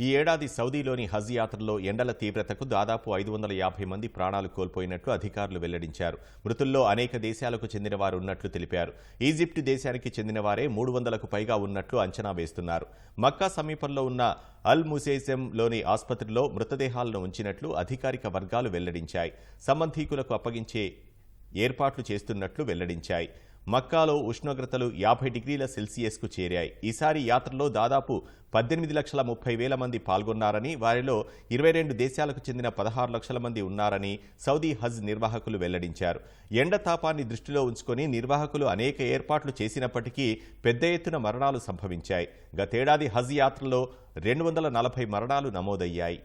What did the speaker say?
ఈ ఏడాది సౌదీలోని హజ్ యాత్రలో ఎండల తీవ్రతకు దాదాపు ఐదు వందల యాభై మంది ప్రాణాలు కోల్పోయినట్లు అధికారులు వెల్లడించారు. మృతుల్లో అనేక దేశాలకు చెందిన వారు ఉన్నట్లు తెలిపారు. ఈజిప్ట్ దేశానికి చెందిన వారే మూడు వందలకు పైగా ఉన్నట్లు అంచనా వేస్తున్నారు. మక్కా సమీపంలో ఉన్న అల్ ముసేజంలోని ఆసుపత్రిలో మృతదేహాలను ఉంచినట్లు అధికారిక వర్గాలు వెల్లడించాయి. సంబంధీకులకు అప్పగించే ఏర్పాట్లు చేస్తున్నట్లు వెల్లడించాయి. మక్కాలో ఉష్ణోగ్రతలు యాభై డిగ్రీల సెల్సియస్కు చేరాయి. ఈసారి యాత్రలో దాదాపు పద్దెనిమిది లక్షల ముప్పై వేల మంది పాల్గొన్నారని వారిలో ఇరవై రెండు దేశాలకు చెందిన పదహారు లక్షల మంది ఉన్నారని సౌదీ హజ్ నిర్వాహకులు వెల్లడించారు. ఎండ తాపాన్ని దృష్టిలో ఉంచుకొని నిర్వాహకులు అనేక ఏర్పాట్లు చేసినప్పటికీ పెద్ద ఎత్తున మరణాలు సంభవించాయి. గతేడాది హజ్ యాత్రలో రెండు వందల నలభై మరణాలు నమోదయ్యాయి.